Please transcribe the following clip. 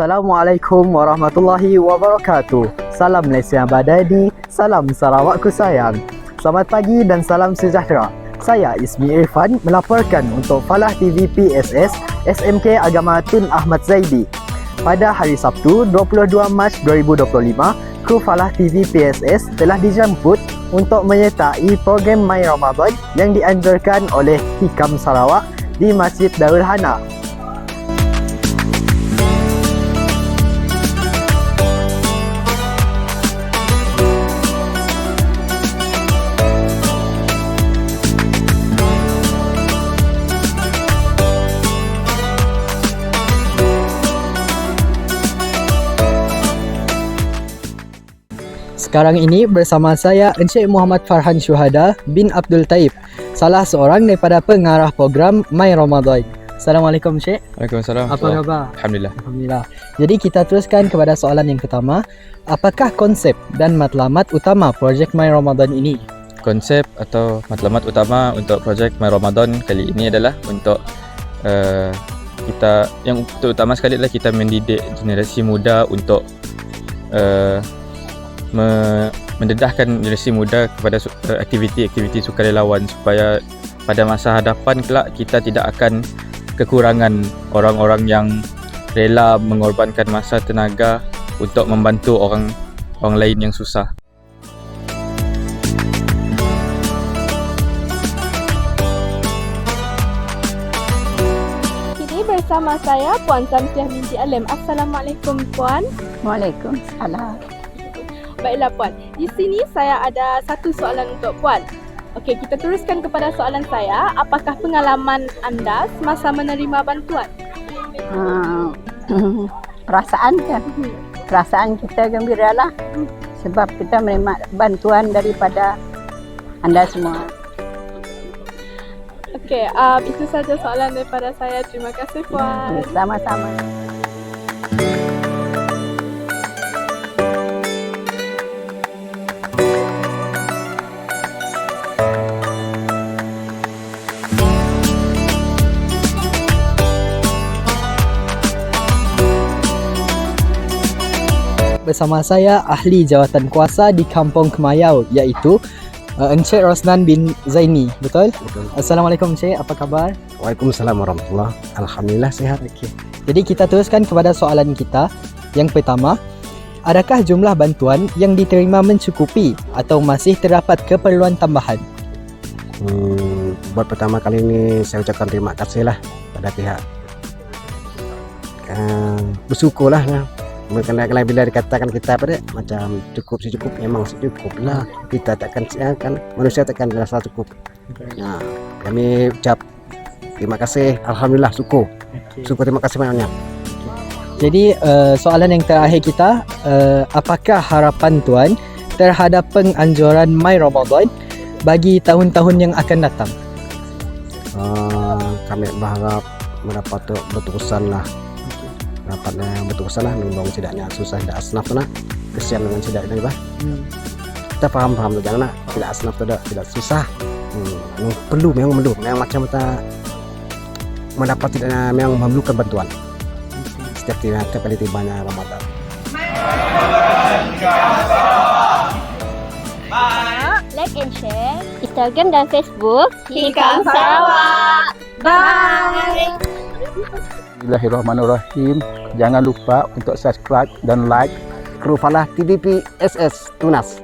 Assalamualaikum warahmatullahi wabarakatuh. Salam Malaysia badai salam Sarawakku sayang. Selamat pagi dan salam sejahtera. Saya Ismi Irfan melaporkan untuk Falah TV PSS SMK Agama Tun Ahmad Zaidi. Pada hari Sabtu 22 Mac 2025, kru Falah TV PSS telah dijemput untuk menyertai program My Ramadan yang dianjurkan oleh Hikam Sarawak di Masjid Darul Hana. Sekarang ini bersama saya Encik Muhammad Farhan Syuhada bin Abdul Taib, salah seorang daripada pengarah program My Ramadan. Assalamualaikum Encik. Waalaikumsalam. Apa khabar? Alhamdulillah. Alhamdulillah. Jadi kita teruskan kepada soalan yang pertama. Apakah konsep dan matlamat utama projek My Ramadan ini? Konsep atau matlamat utama untuk projek My Ramadan kali ini adalah untuk uh, kita yang terutama sekali adalah kita mendidik generasi muda untuk uh, me, mendedahkan generasi muda kepada su- aktiviti-aktiviti sukarelawan supaya pada masa hadapan kelak kita tidak akan kekurangan orang-orang yang rela mengorbankan masa tenaga untuk membantu orang orang lain yang susah. Kini bersama saya Puan Samsiah binti Alim. Assalamualaikum Puan. Waalaikumsalam. Baiklah Puan. Di sini saya ada satu soalan untuk Puan. Okey, kita teruskan kepada soalan saya. Apakah pengalaman anda semasa menerima bantuan? Ha, perasaan kan? Perasaan kita gembira lah. Sebab kita menerima bantuan daripada anda semua. Okey, um, itu saja soalan daripada saya. Terima kasih Puan. Sama-sama. Bersama saya ahli jawatan kuasa di Kampung Kemayau iaitu uh, Encik Rosnan bin Zaini. Betul? Betul. Assalamualaikum Encik, apa khabar? Waalaikumsalam warahmatullahi Alhamdulillah sihat. Okey. Jadi kita teruskan kepada soalan kita. Yang pertama, adakah jumlah bantuan yang diterima mencukupi atau masih terdapat keperluan tambahan? Hmm, buat pertama kali ini saya ucapkan terima kasih lah pada pihak uh, bersyukurlah ya. Mengenai bila dikatakan kita apa dek macam cukup si cukup memang si cukup lah kita takkan ya, kan manusia takkan rasa cukup. Nah, kami ucap terima kasih Alhamdulillah syukur syukur terima kasih banyaknya. Jadi uh, soalan yang terakhir kita, uh, apakah harapan tuan terhadap penganjuran My Ramadan bagi tahun-tahun yang akan datang? Uh, kami berharap mendapat berterusan lah dapatnya berterusan lah menolong tidaknya susah tidak asnaf tu nak. Kesian dengan tidak ini bah Hmm. kita faham faham tu jangan nak. Tidak asnaf tu tidak tidak susah. Hmm. perlu memang perlu. Memang macam kita mendapat tidaknya memang memerlukan bantuan. Setiap tiba setiap kali tibanya Ramadan. Like and share. Instagram dan Facebook. Hikam Sarawak. Bye. Bismillahirrahmanirrahim. Jangan lupa untuk subscribe dan like Kru Falah TVP SS Tunas